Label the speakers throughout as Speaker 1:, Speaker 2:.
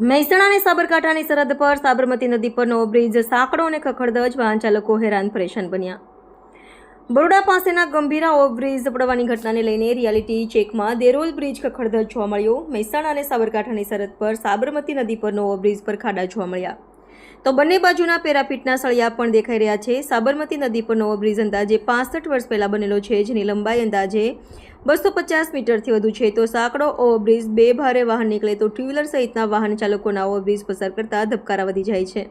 Speaker 1: મહેસાણા અને સાબરકાંઠાની સરહદ પર સાબરમતી નદી પરનો બ્રિજ સાંકડો અને ખખડધજ વાહન ચાલકો હેરાન, પરેશાન બન્યા. બરોડા પાસેના ગંભીરા ઓવરબ્રિજ પડવાની ઘટનાને લઈને રિયાલિટી ચેકમાં દેરોલ બ્રિજ ખખડધજ જોવા મળ્યો. મહેસાણા અને સાબરકાંઠાની સરહદ પર સાબરમતી નદી પરનો ઓવરબ્રિજ પર ખાડા જોવા મળ્યા. તો બંને બાજુના પેરાપીટના સળિયા પણ દેખાઈ રહ્યા છે. સાબરમતી નદી પરનો ઓવરબ્રિજ અંદાજે પાસઠ વર્ષ પહેલાં બનેલો છે, જેની લંબાઈ અંદાજે બસો પચાસ મીટરથી વધુ છે. તો સાંકડો ઓવરબ્રિજ બે ભારે વાહન નીકળે તો ટુ વ્હીલર સહિતના વાહન ચાલકોના ઓવરબ્રિજ પસાર કરતા ધબકારા વધી જાય છે.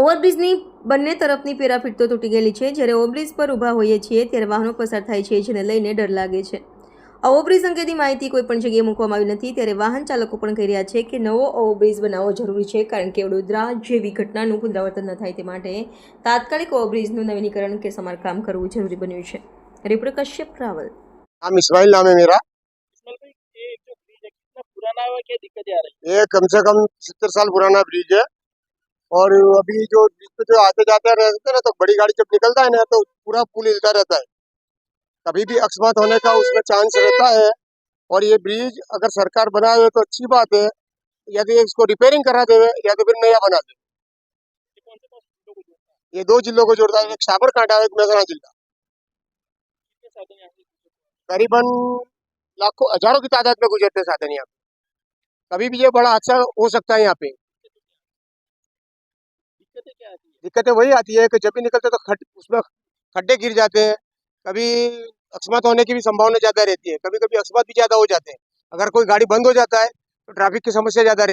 Speaker 1: ઓવરબ્રિજની બંને તરફની પેરાફીટ તો તૂટી ગયેલી છે. જ્યારે ઓવરબ્રિજ પર ઊભા હોઈએ છીએ ત્યારે વાહનો પસાર થાય છે, જેને લઈને ડર લાગે છે. આ ઓવરબ્રિજ અંગેની માહિતી કોઈપણ જગ્યાએ મૂકવામાં આવી નથી. ત્યારે વાહન ચાલકો પણ કહી રહ્યા છે કે નવો ઓવરબ્રિજ બનાવવો જરૂરી છે, કારણ કે વડોદરા જેવી ઘટનાનું પુનરાવર્તન ન થાય તે માટે તાત્કાલિક ઓવરબ્રિજનું નવીનીકરણ કે સમારકામ કરવું જરૂરી બન્યું છે. रिपोर्टर कश्यप रावल।
Speaker 2: नाम इसमाइल नाम है मेरा।
Speaker 3: ये
Speaker 2: कम से कम सत्तर साल पुराना ब्रिज है। और अभी जो ब्रिज पे जो आते जाते रहते ना तो बड़ी गाड़ी जब निकलता है ना तो पूरा पुल हिलता रहता है। कभी भी अकस्मात होने का उसमें चांस रहता है। और ये ब्रिज अगर सरकार बनाए तो अच्छी बात है। यदि तो इसको रिपेयरिंग करा दे या तो फिर नया बना दे
Speaker 3: ये
Speaker 2: दो जिलों को जोड़ता है। एक साबरकांठा एक मेहसाना जिला।
Speaker 3: साधन यहाँ से
Speaker 2: करीबन लाखों हज़ारों की तादाद में गुजरते साधन यहाँ पे कभी भी ये बड़ा हादसा हो सकता है यहाँ पे।
Speaker 3: दिक्कतें क्या
Speaker 2: दिक्कतें वही आती है कि जब भी निकलते तो खड उसमें खड्डे गिर जाते हैं। कभी अकस्मात होने की भी संभावना ज़्यादा रहती है। कभी कभी अकस्मात भी ज़्यादा हो जाते हैं। अगर कोई गाड़ी बंद हो जाता है तो ट्रैफ़िक की समस्या ज़्यादा रहती